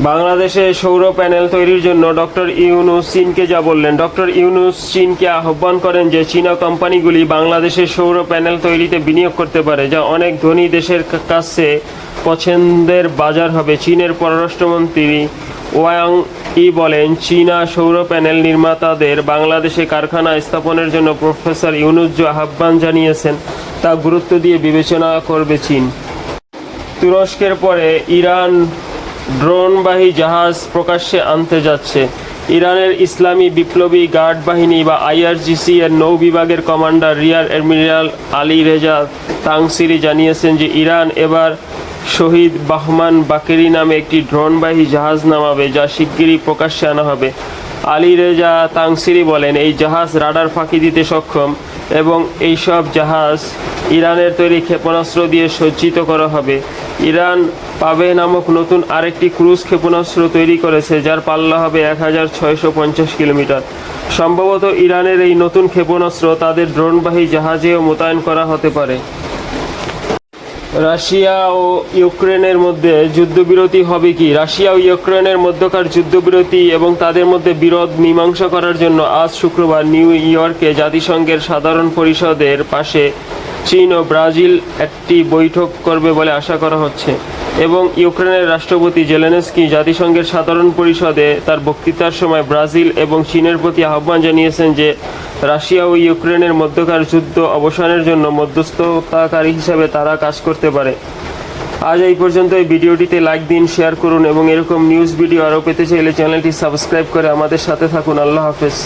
বাংলাদেশে সৌর প্যানেল তৈরির জন্য ডক্টর ইউনুস চীনকে যা বললেন। ডক্টর ইউনুস চীনকে আহ্বান করেন যে চীনা কোম্পানিগুলি বাংলাদেশে সৌর প্যানেল তৈরিতে বিনিয়োগ করতে পারে, যা অনেক ধনী দেশের কাছে পছন্দের বাজার হবে। চীনের পররাষ্ট্রমন্ত্রী ওয়াং ই বলেন, চীনা সৌর প্যানেল নির্মাতাদের বাংলাদেশে কারখানা স্থাপনের জন্য প্রফেসর ইউনুস যে আহ্বান জানিয়েছেন, তা গুরুত্ব দিয়ে বিবেচনা করবে চীন। তুরস্কের পরে ইরান ড্রোনবাহী জাহাজ প্রকাশ্যে আনতে যাচ্ছে। ইরানের ইসলামী বিপ্লবী গার্ড বাহিনী বা আইআরজিসি এর নৌ বিভাগের commander rear admiral Ali Reza Tangsiri জানিয়েছেন যে ইরান এবার শহীদ বাহমান বাকেরি নামে একটি ড্রোনবাহী জাহাজ নামাবে যা শিগগিরই প্রকাশ্যে আনা হবে। আলী রেজা তাংসিরি বলেন, এই জাহাজ রাডার ফাঁকি দিতে সক্ষম এবং এইসব জাহাজ ইরানের তৈরি ক্ষেপণাস্ত্র দিয়ে সজ্জিত করা হবে। ইরান পাবে নামক নতুন আরেকটি ক্রুজ ক্ষেপণাস্ত্র তৈরি করেছে, যার পাল্লা হবে এক হাজার ছয়শো পঞ্চাশ কিলোমিটার। সম্ভবত ইরানের এই নতুন ক্ষেপণাস্ত্র তাদের ড্রোনবাহী জাহাজেও মোতায়েন করা হতে পারে। রাশিয়া ও ইউক্রেনের মধ্যে যুদ্ধবিরতি হবে কি? রাশিয়া ও ইউক্রেনের মধ্যকার যুদ্ধবিরতি এবং তাদের মধ্যে বিরোধ মীমাংসা করার জন্য আজ শুক্রবার নিউ ইয়র্কে জাতিসংঘের সাধারণ পরিষদের পাশে চীন ও ব্রাজিল একটি বৈঠক করবে বলে আশা করা হচ্ছে। এবং ইউক্রেনের রাষ্ট্রপতি জেলেনস্কি জাতিসংঘের সাধারণ পরিষদে তার বক্তৃতার সময় ব্রাজিল এবং চীনের প্রতি আহ্বান জানিয়েছেন যে, রাশিয়া ও ইউক্রেনের মধ্যকার যুদ্ধ অবসানের জন্য মধ্যস্থতাকারী হিসাবে তারা কাজ করতে পারে। আজ এই পর্যন্ত এই ভিডিওটিতে লাইক দিন, শেয়ার করুন এবং এরকম নিউজ ভিডিও আরও পেতে চাইলে চ্যানেলটি সাবস্ক্রাইব করে আমাদের সাথে থাকুন। আল্লাহ হাফেজ।